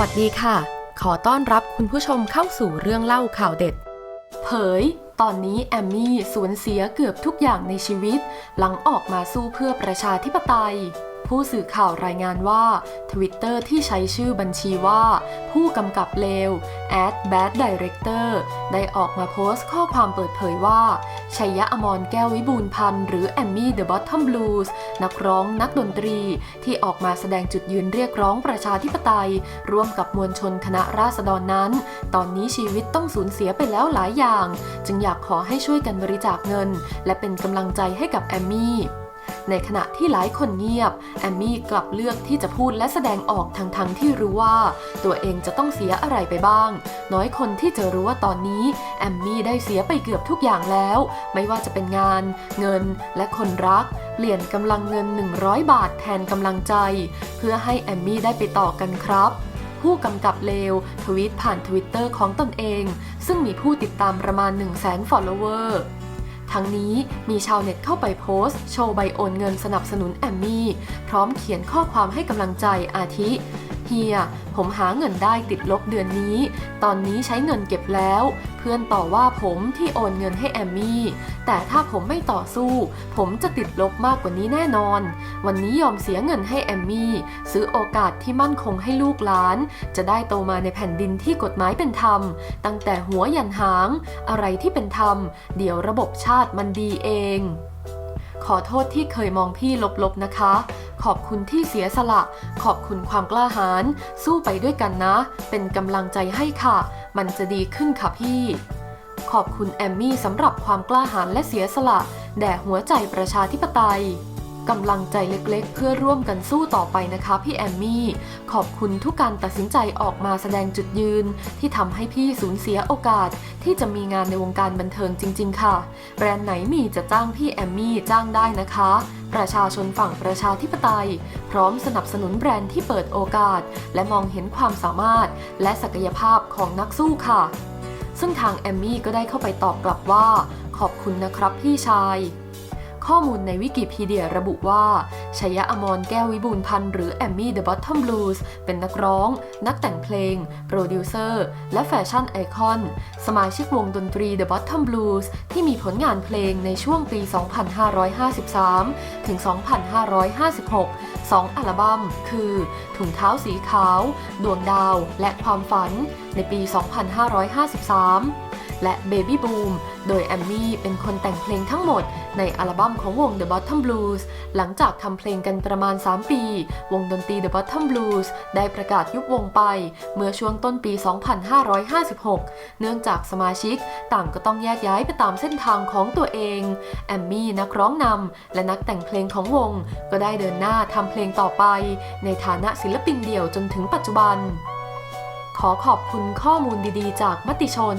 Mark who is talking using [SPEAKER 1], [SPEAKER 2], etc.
[SPEAKER 1] วัสดีค่ะ ขอต้อนรับคุณผู้ชมเข้าสู่เรื่องเล่าข่าวเด็ด เผย ตอนนี้แอมมี่สูญเสียเกือบทุกอย่างในชีวิต หลังออกมาสู้เพื่อประชาธิปไตย ผู้สื่อข่าวรายงานว่า Twitter ที่ใช้ชื่อบัญชีว่า ผู้กำกับเลว at bad director ได้ออกมาโพสต์ข้อความเปิดเผยว่าชัยยะอมรแก้ววิบูลพันธ์หรือแอมมี่เดอะบอททอมบลูส์นักร้องนักดนตรี ที่ออกมาแสดงจุดยืนเรียกร้องประชาธิปไตย ร่วมกับมวลชนคณะราษฎรนั้น ตอนนี้ชีวิตต้องสูญเสียไปแล้วหลายอย่าง จึงอยากขอให้ช่วยกันบริจาคเงิน และเป็นกำลังใจให้กับแอมมี่ ในขณะที่หลายคนเงียบ แอมมี่กลับเลือกที่จะพูดและแสดงออกทั้งๆที่รู้ว่า ตัวเองจะต้องเสียอะไรไปบ้าง น้อยคนที่จะรู้ว่าตอนนี้แอมมี่ได้เสียไปเกือบทุกอย่างแล้ว ไม่ว่าจะเป็นงาน เงินและคนรัก เปลี่ยนกำลังเงิน 100 บาทแทนกำลังใจ เพื่อให้แอมมี่ได้ไปต่อกันครับผู้กำกับเลวทวีตผ่านทวิตเตอร์ของตนเอง ซึ่งมีผู้ติดตามประมาณ 1 0 0 0 0แสน follower ทั้งนี้มีชาวเน็ตเข้าไปโพสต์ โชว์ใบโอนเงินสนับสนุนแอมมี่ พร้อมเขียนข้อความให้กำลังใจอาทิ ฮีย ผมหาเงินได้ติดลบเดือนนี้ ตอนนี้ใช้เงินเก็บแล้ว เพื่อนต่อว่าผมที่โอนเงินให้แอมมี่ แต่ถ้าผมไม่ต่อสู้ ผมจะติดลบมากกว่านี้แน่นอน วันนี้ยอมเสียเงินให้แอมมี่ ซื้อโอกาสที่มั่นคงให้ลูกหลาน จะได้โตมาในแผ่นดินที่กฎหมายเป็นธรรม ตั้งแต่หัวยันหาง อะไรที่เป็นธรรม เดี๋ยวระบบชาติมันดีเอง ขอโทษที่เคยมองพี่ลบๆนะคะ ขอบคุณที่เสียสละ ขอบคุณความกล้าหาญ สู้ไปด้วยกันนะ เป็นกำลังใจให้ค่ะ มันจะดีขึ้นค่ะพี่ ขอบคุณแอมมี่สำหรับความกล้าหาญและเสียสละ แด่หัวใจประชาธิปไตย กำลังใจเล็กๆ เพื่อร่วมกันสู้ต่อไปนะคะพี่แอมมี่ ขอบคุณทุกการตัดสินใจออกมาแสดงจุดยืน ที่ทำให้พี่สูญเสียโอกาส ที่จะมีงานในวงการบันเทิงจริง ๆ ค่ะ แบรนด์ไหนมีจะจ้างพี่แอมมี่จ้างได้นะคะ ประชาชนฝั่งประชาธิปไตย พร้อมสนับสนุนแบรนด์ที่เปิดโอกาส และมองเห็นความสามารถ และศักยภาพของนักสู้ค่ะ ซึ่งทางแอมมี่ก็ได้เข้าไปตอบกลับว่า ขอบคุณนะครับพี่ชาย ข้อมูลในวิกิพีเดียระบุว่าชัยยะอมรแก้ววิบูลพันธ์หรือแอมมี่เดอะบอททอมบลูส์เป็นนักร้อง นักแต่งเพลง โปรดิวเซอร์ และแฟชั่นไอคอน สมาชิกวงดนตรี The Bottom Blues ที่มีผลงานเพลงในช่วงปี 2553 ถึง 2556 2 อัลบั้มคือ ถุงเท้าสีขาว ดวงดาว และความฝัน ในปี 2553 และ Baby Boom โดยแอมมี่เป็นคนแต่งเพลงทั้งหมดในอัลบั้มของวง The Bottom Blues หลังจากทำเพลงกันประมาณ 3 ปี วงดนตรี The Bottom Blues ได้ประกาศยุบวงไป เมื่อช่วงต้นปี 2556 เนื่องจากสมาชิกต่างก็ต้องแยกย้ายไปตามเส้นทางของตัวเอง แอมมี่นักร้องนำและนักแต่งเพลงของวง ก็ได้เดินหน้าทำเพลงต่อไป ในฐานะศิลปินเดี่ยวจนถึงปัจจุบัน ขอขอบคุณข้อมูลดีๆ จากมติชน